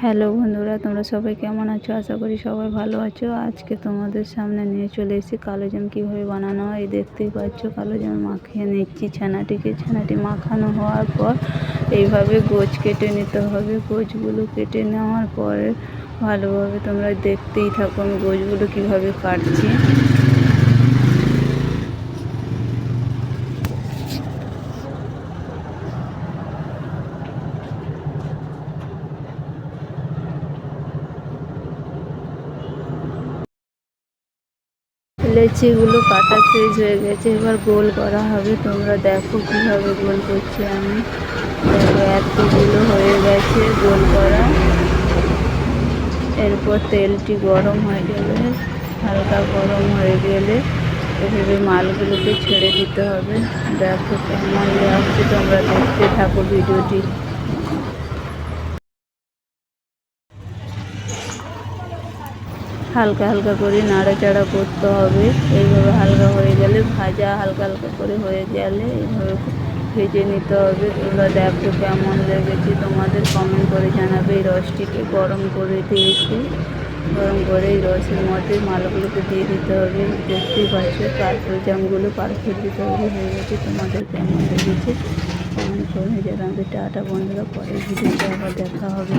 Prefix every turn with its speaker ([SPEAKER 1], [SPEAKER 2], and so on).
[SPEAKER 1] Hello বন্ধুরা, তোমরা সবাই কেমন আছো? আশা করি সবাই ভালো আছো। আজকে তোমাদের সামনে নিয়ে চলে এসেছি কালো জাম কীভাবে বানানো হয়। দেখতেই পাচ্ছ কালো জাম মাখিয়ে নিচ্ছি ছানাটিকে। ছানাটি মাখানো হওয়ার পর এইভাবে গোছ কেটে নিতে হবে। গোছগুলো কেটে নেওয়ার পরে ভালোভাবে তোমরা দেখতেই থাকো আমি গোছগুলো কীভাবে কাটছি। লেচিগুলো কাটা শেষ হয়ে গেছে, এবার গোল করা হবে। তোমরা দেখো কীভাবে গোল করছি আমি। এতগুলো হয়ে গেছে গোল করা। এরপর তেলটি গরম হয়ে গেলে, হালকা গরম হয়ে গেলে এভাবে মালগুলোকে ছেড়ে দিতে হবে। দেখো কেমন লাগছে তোমরা দেখতে থাকো ভিডিওটি। হালকা হালকা করে নাড়াচাড়া করতে হবে। এইভাবে হালকা হয়ে গেলে ভাজা হালকা হালকা করে হয়ে গেলে এইভাবে ভেজে নিতে হবে। তোমরা দেখো কেমন লেগেছে। তোমাদের কমেন্ট করে জানাবে। এই রসটিকে গরম করে দিয়েছি। গরম করে এই রসের মধ্যে মালগুলোকে দিয়ে দিতে হবে। দেখতেই পাচ্ছ কাঠল জামগুলো পারফেক্ট দিতে হবে। হয়ে গেছে। তোমাদের কেমন লেগেছে? কমেন্ট করে জানাবে। টাটা বন্ধুরা, পরের ভিডিওতে আবার দেখা হবে।